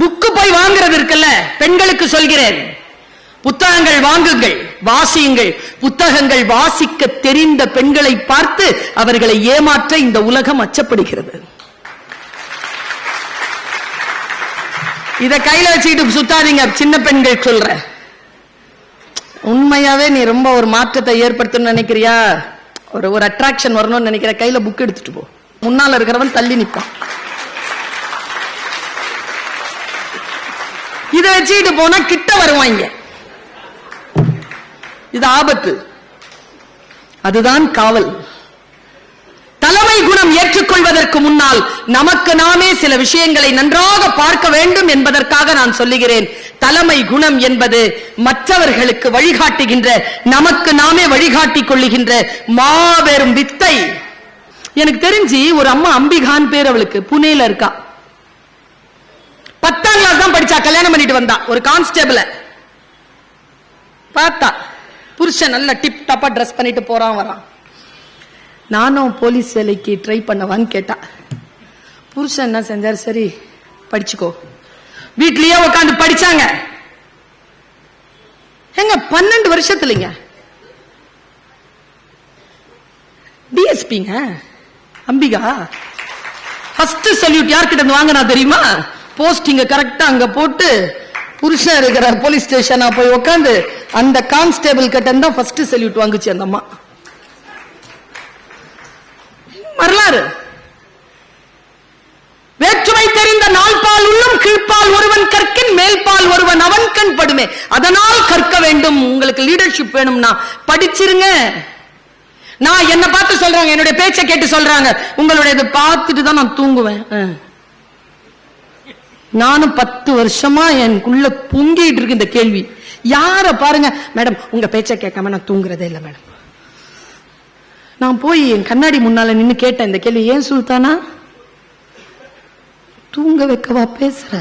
Book போய் வாங்குறது இருக்குல்ல? பெண்களுக்கு சொல்கிறேன். புத்தகங்கள் வாங்குங்கள் வாசியுங்கள். புத்தகங்கள் வாசிக்க தெரிந்த பெண்களை பார்த்து அவர்களை ஏமாற்ற இந்த உலகம் அச்சப்படுகிறது. இத கையில வச்சுக்கிட்டு சுத்தாதீங்க சின்ன பெண்கள் சொல்ற. உண்மையாவே நீ ரொம்ப ஒரு மாற்றத்தை ஏற்படுத்தணும்னு நினைக்கிறியா? ஒரு ஒரு அட்ராக்ஷன் வரணும்னு நினைக்கிற கையில புக் எடுத்துட்டு போ. முன்னால இருக்கிறவன் தள்ளி நிற்பான் இதை வச்சுக்கிட்டு போனா கிட்ட வருவாங்க. இது ஆபத்து. அதுதான் காவல். தலைமை குணம் ஏற்றுக்கொள்வதற்கு முன்னால் நமக்கு நாமே சில விஷயங்களை நன்றாக பார்க்க வேண்டும் என்பதற்காக நான் சொல்லுகிறேன். தலைமை குணம் என்பது மற்றவர்களுக்கு வழிகாட்டுகின்ற நமக்கு நாமே வழிகாட்டிக் கொள்ளுகின்ற மாபெரும் வித்தை. எனக்கு தெரிஞ்சு ஒரு அம்மா அம்பிகான் பேர் அவளுக்கு. புனேல இருக்கா. பத்தாம் கிளாஸ் தான் படிச்சா கல்யாணம் பண்ணிட்டு வந்தா. ஒரு கான்ஸ்டேபிள பார்த்தா புருஷன் நல்ல டிப் டாப்பா ட்ரெஸ் பண்ணிட்டு போறான் வரான். நானும் போலீஸ் வேலைக்கு ட்ரை பண்ணவான்னு கேட்டா புருஷன் என்ன செஞ்சார்? சரி படிச்சுக்கோ. வீட்லயே உட்காந்து படிச்சாங்க. எங்க பன்னெண்டு வருஷத்துலங்க. டிஎஸ்பிங்க அம்பிகா? ஃபர்ஸ்ட் சல்யூட் யார்கிட்ட இருந்து வாங்கினா தெரியுமா? போஸ்டிங்க கரெக்டா அங்க போட்டு புருஷன் இருக்கிற போலீஸ் ஸ்டேஷனா போய் உட்காந்து அந்த கான்ஸ்டேபிள் கிட்ட தான் ஃபர்ஸ்ட் செல்யூட் வாங்குச்சு அந்த அம்மா. வரலாறு. வேற்றுமை தெரிந்த நாள்பால் உள்ளும் கீழ்பால் ஒருவன் கற்கின் மேல்பால் ஒருவன் அவன் கண் படுமே. அதனால் கற்க வேண்டும். உங்களுக்கு லீடர்ஷிப் வேணும்னா படிச்சிருங்க. நான் என்ன பார்த்து சொல்றாங்க என்னுடைய பேச்சை கேட்டு சொல்றாங்க. உங்களுடைய இதை பார்த்துட்டு தான் நான் தூங்குவேன். நானும் பத்து வருஷமா எனக்குள்ள பொங்கிட்டு இருக்கு இந்த கேள்வி. யார பாருங்க மேடம் உங்க பேச்சை கேட்காம நான் தூங்குறதே இல்லை மேடம். நான் போய் என் கண்ணாடி முன்னால நின்று கேட்டேன் இந்த கேள்வி ஏன் சுல்தானா? தூங்க வைக்கவா பேசுற?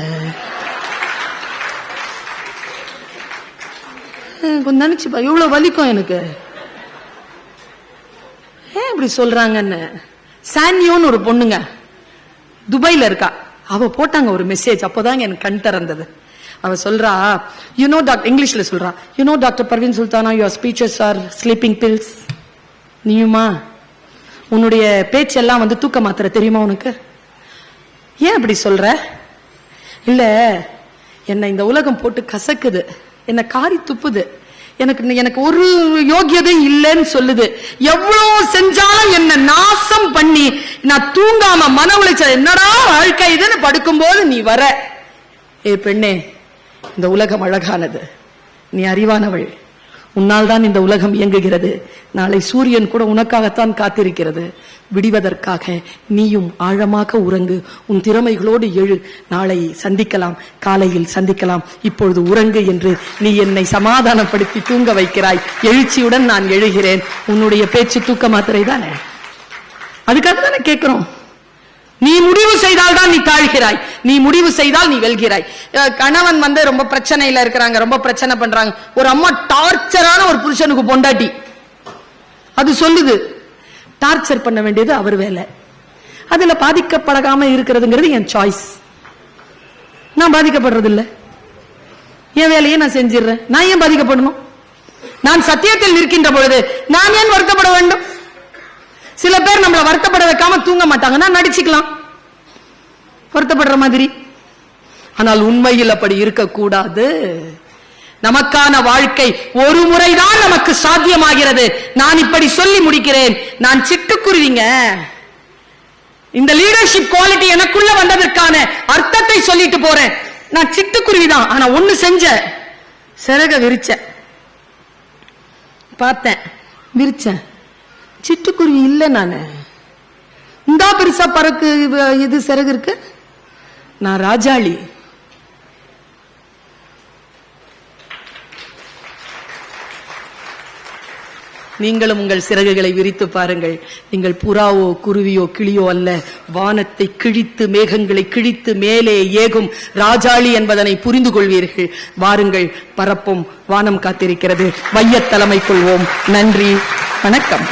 கொஞ்சம் நினைச்சுப்பா இவ்வளவு வலிக்கும் எனக்கு. ஏன் இப்படி சொல்றாங்கன்னு? சானியோன்னு ஒரு பொண்ணுங்க துபாயில இருக்கா. அவ போட்டாங்க ஒரு மெசேஜ் அப்போதாங்க எனக்கு கண் திறந்தது. அவ சொல்றா யூ நோ டாக்டர் இங்கிலீஷ்ல சொல்றா you know doctor Parveen Sultana your speeches are sleeping pills நீயுமா? உன்னுடைய பேச்செல்லாம் வந்து தூக்க மாத்திர தெரியுமா உனக்கு? ஏன் அப்படி சொல்ற? இல்ல என்ன இந்த உலகம் போட்டு கசக்குது. என்ன காரி துப்புது. எனக்கு எனக்கு ஒரு யோகியதை இல்லைன்னு சொல்லுது. எவ்வளவு செஞ்சாலும் என்ன நாசம் பண்ணி நான் தூங்காம மன உளைச்சல் என்னடா வாழ்க்கை இதுன்னு படுக்கும்போது நீ வர. ஏ பெண்ணே இந்த உலகம் அழகானது. நீ அறிவானவள். உன்னால் தான் இந்த உலகம் இயங்குகிறது. நாளை சூரியன் கூட உனக்காகத்தான் காத்திருக்கிறது. விடிவதற்காக நீயும் ஆழமாக உறங்கு. உன் திறமைகளோடு எழு. நாளை சந்திக்கலாம். காலையில் சந்திக்கலாம். இப்பொழுது உறங்கு என்று நீ என்னை சமாதானப்படுத்தி தூங்க வைக்கிறாய். எழுச்சியுடன் நான் எழுகிறேன். உன்னுடைய பேச்சு தூக்க மாத்திரை தானே அதுக்காக தானே கேட்கிறோம். நீ முடிவு செய்தால் தான் நீ தாழ்கிறாய். நீ முடிவு செய்தால் நீ வெல்கிறாய். கணவன் வந்து ரொம்ப பிரச்சனையில இருக்கிறாங்க ரொம்ப பிரச்சனை பண்றாங்க. ஒரு அம்மா டார்ச்சரான ஒரு புருஷனுக்கு பொண்டாட்டி. அது சொல்லுது டார்ச்சர் பண்ண வேண்டியது அவர் வேலை. அதுல பாதிக்கப்படாம இருக்கிறதுங்கிறது என் சாய்ஸ் நான் பாதிக்கப்படுறது இல்ல என் வேலையை நான் செஞ்சிடுறேன். நான் ஏன் பாதிக்கப்படணும்? நான் சத்தியத்தில் நிற்கின்ற பொழுது நான் ஏன் வருத்தப்பட வேண்டும்? சில பேர் நம்மள வருத்தப்பட வைக்காம தூங்க மாட்டாங்கன்னா நடிச்சுக்கலாம். வருத்தப்படுற மாதிரி. ஆனால் உண்மையில் அப்படி இருக்கக்கூடாது. நமக்கான வாழ்க்கை ஒரு முறைதான் நமக்கு சாத்தியமாகிறது. நான் இப்படி சொல்லி முடிக்கிறேன். நான் சிட்டுக்குருவிங்க. இந்த லீடர்ஷிப் குவாலிட்டி எனக்குள்ள வந்ததற்கான அர்த்தத்தை சொல்லிட்டு போறேன். நான் சிட்டுக்குருவி தான் ஆனா ஒண்ணு செஞ்ச. சிறக விரிச்ச. பார்த்தேன். விரிச்சேன். சிட்டுக்குருவி இல்ல நான். இந்தா பெருசா பறக்கு இது சிறகு இருக்கு? நான் ராஜாளி. நீங்களும் உங்கள் சிறகுகளை விரித்து பாருங்கள். நீங்கள் புறாவோ குருவியோ கிளியோ அல்ல. வானத்தை கிழித்து மேகங்களை கிழித்து மேலே ஏகும் ராஜாளி என்பதனை புரிந்து கொள்வீர்கள். வாருங்கள் பரப்பும் வானம் காத்திருக்கிறது. வையத் தலைமை கொள்வோம். நன்றி வணக்கம்.